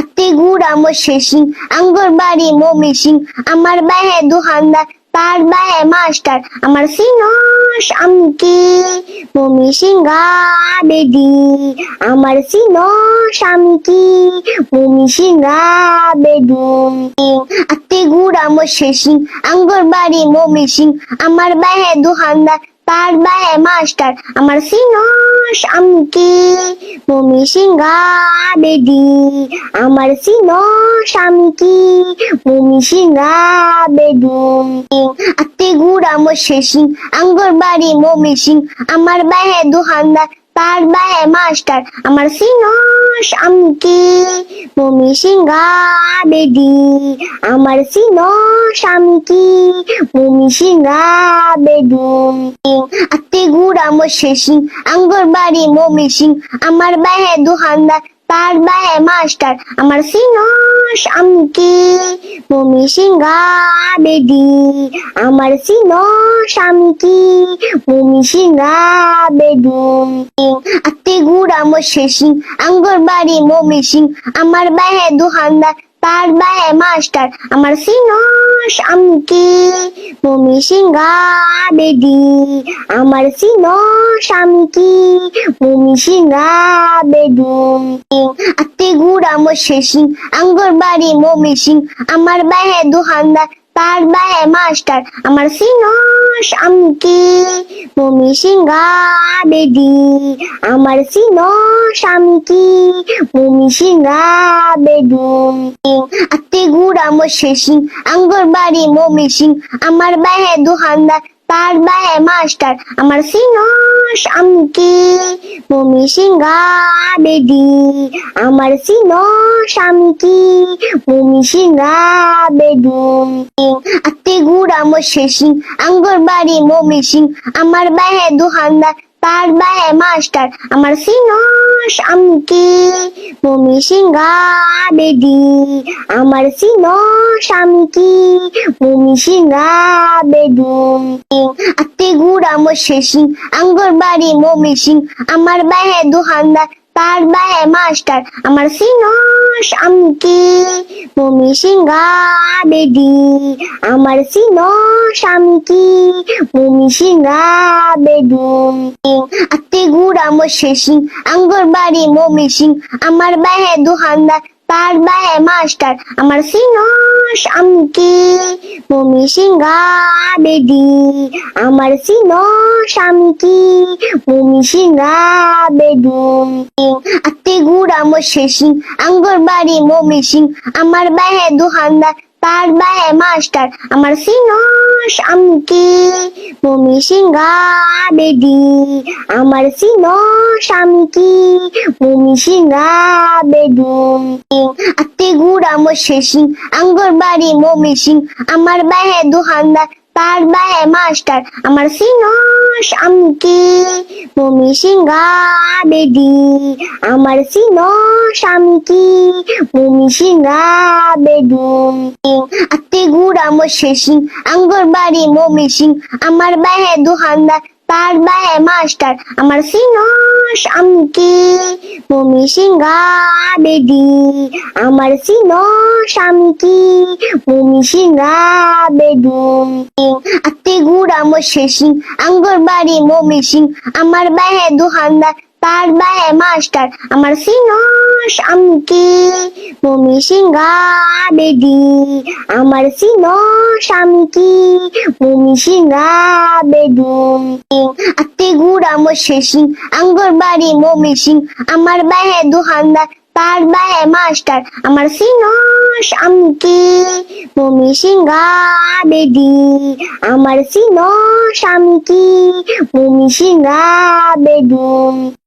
আত্মি গুড়া মোশে সিং আঙ্গুর বাড়ি মমি সিং আমার বাহে দুহানদার তার বাহে মাস্টার। আমার সিনস আমকি, মমি সিংহা বেদি। আমার সিনস আমকি, মমি সিংহা বেদি। আত্মি গুড়া মোশে সিং আঙ্গুর বাড়ি মমি সিং আমার বাহে দুহানদার তার বাহে মাস্টার। আমার সিনস আমকি, মমি সিংহা বেদি। আমার সিনস আমকি, মমি সিংহা বেদি। আত্মে গুড়া মোশে সিং, আঙ্গুর বাড়ি মমি সিং। আমার বাহে দুহানদার তার বাহে মাস্টার। আমার সিনস আমকি, মমি সিংহা বেদি। আমার সিনস আমকি, মমি সিংহা বেদি। আত্মে গুড় আমার শেষিং আঙ্গর বাড়ি মমি সিং। আমার বাহে দুহানদার তার বাহে মাস্টার। আমার সিনস আমকি, মমি সিংহা বেদি। আমার সিনস আমকি, মমি সিংহা বেদি। আত্মি গুড়া মোশে সিং, আঙ্গুর বাড়ি মমি সিং। আমার বাহে দুহানদার তার বাহে মাস্টার। আমার সিনস আমকি মমি সিংহা বেদি আমার সিনস কি মমি সিংহা বেদি আত্মে গুড়া মশে সিং, আঙ্গুর বাড়ি মমি সিং। আমার বাহে দুহানদার, তার বাহে মাস্টার। আমার সিনস আমকি, মমি সিংহা বেদি। আমার সিনস আমকি মমি সিংহা বেদি। আতে গুড়া মশে সিং, আঙ্গুর বাড়ি মমি সিং। আমার বাহে দোহানদার, তার বাহে মাস্টার। আমার সিনস আমকি, মমি সিংহা বেদি আমার সিনস আমকি, মমি সিংহা বেদি আতে গুড়া মোশে সিং, আঙ্গুর বাড়ি মমি সিং। আমার বাহে দুহানদার, তার বাহে মাস্টার। আমার সিনস আমকি। মমি সিংহা বেদি আমার সিন স্বামী কি মমি সিংহা বেদি আত্মে গুড়া আমার সিং, আঙ্গুর বাড়ি মমি সিং। আমার বাহে দুহানদার, তার বাহে মাস্টার। আমার সিনস আমকি, মমি সিংহা বেদি। আমার সিনস আমকি, মমি সিংহা বেদি। আত্মে গুড় আমার শেষিং, আঙ্গর বাড়ি মমি সিং। আমার বাহে দুহানদার তার বাহে মাস্টার। আমার সিনস আমকি, মমি সিংহা বেদি আমার সিনস আমকি, মমি সিংহা বেদি আত্মি গুড়া মোশে সিং, আঙ্গুর বাড়ি মমি সিং। আমার বাহে দুহানদার তার বাহে মাস্টার। আমার সিনস আমকি মমি সিংহা বেদি, আমার সিনস কি মমি সিংহা বেদি। আত্মে গুড়া মশে সিং, আঙ্গুর বাড়ি মমি সিং, আমার বাহে দুহানদার, তার বাহে মাস্টার, আমার সিনস আমকি, মমি সিংহা বেদি। আমার সিনস শান্তি মমি সিংহা বেদি। আত্মে গুড়া মোশে সিং আঙ্গুর বাড়ি মমি সিং আমার বাহে দোহানদার তার বাহে মাস্টার। আমার সিনস আমকি মমি সিংহা বেদি আমার সিনস আমকি মমি সিংহা বেদি আতে গুড়া মোশে সিং, আঙ্গুর বাড়ি মমি সিং। আমার বাহে দুহানদার, তার বাহে মাস্টার। আমার সিনস আমকি মমি সিংহা বেদি আমার সিনস আমকি মমি সিংহা বেদি আত্মি গুড়া মোশে সিং, আঙ্গুর বাড়ি মমি সিং। আমার বাহে দুহানদার, তার বাহে মাস্টার। আমার সিনস আমকি মমি সিংহা বেদি আমার সিনস আমকি মমি সিংহা বেদি